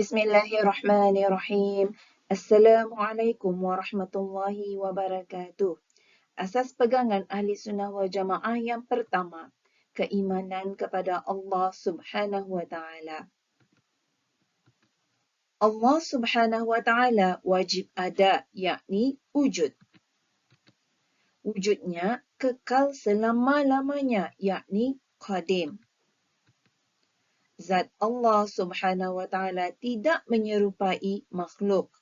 Bismillahirrahmanirrahim. Assalamualaikum warahmatullahi wabarakatuh. Asas pegangan ahli sunnah wal jamaah yang pertama, keimanan kepada Allah subhanahu wa ta'ala. Allah subhanahu wa ta'ala wajib ada, yakni wujud. Wujudnya kekal selama-lamanya, yakni qadim zat Allah Subhanahu Wa Taala tidak menyerupai makhluk.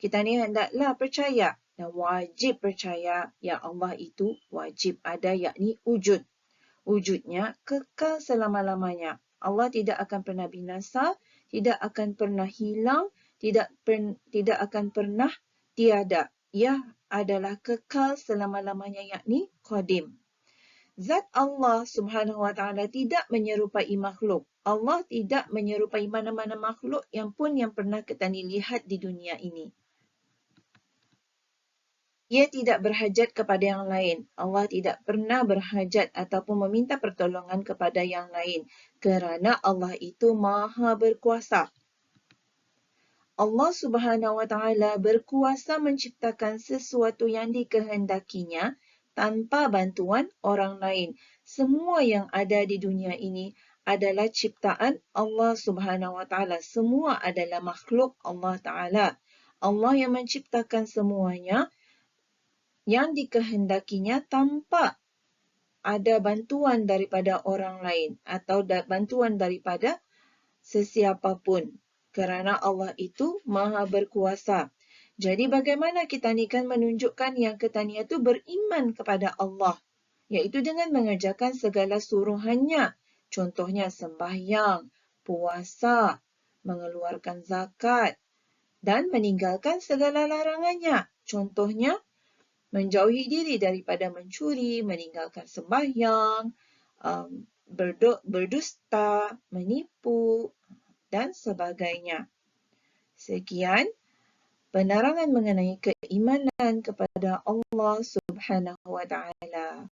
Kita ni hendaklah percaya dan wajib percaya yang Allah itu wajib ada yakni wujud. Wujudnya kekal selama-lamanya. Allah tidak akan pernah binasa, tidak akan pernah hilang, tidak per, tidak akan pernah tiada. Ia adalah kekal selama-lamanya yakni qadim. Zat Allah Subhanahu Wa Taala tidak menyerupai makhluk. Allah tidak menyerupai mana-mana makhluk yang pun yang pernah kita lihat di dunia ini. Ia tidak berhajat kepada yang lain. Allah tidak pernah berhajat ataupun meminta pertolongan kepada yang lain kerana Allah itu maha berkuasa. Allah Subhanahu Wa Taala berkuasa menciptakan sesuatu yang dikehendakinya tanpa bantuan orang lain. Semua yang ada di dunia ini adalah ciptaan Allah Subhanahu Wa Taala. Semua adalah makhluk Allah Taala. Allah yang menciptakan semuanya yang dikehendakinya tanpa ada bantuan daripada orang lain atau bantuan daripada sesiapa pun. Kerana Allah itu maha berkuasa. Jadi bagaimana kita ni kan menunjukkan yang kita ni itu beriman kepada Allah. Iaitu dengan mengerjakan segala suruhannya. Contohnya sembahyang, puasa, mengeluarkan zakat dan meninggalkan segala larangannya. Contohnya menjauhi diri daripada mencuri, meninggalkan sembahyang, um, berdusta, menipu dan sebagainya. Sekian penerangan mengenai keimanan kepada Allah Subhanahu wa taala.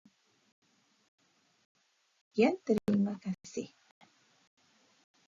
Ya, terima kasih.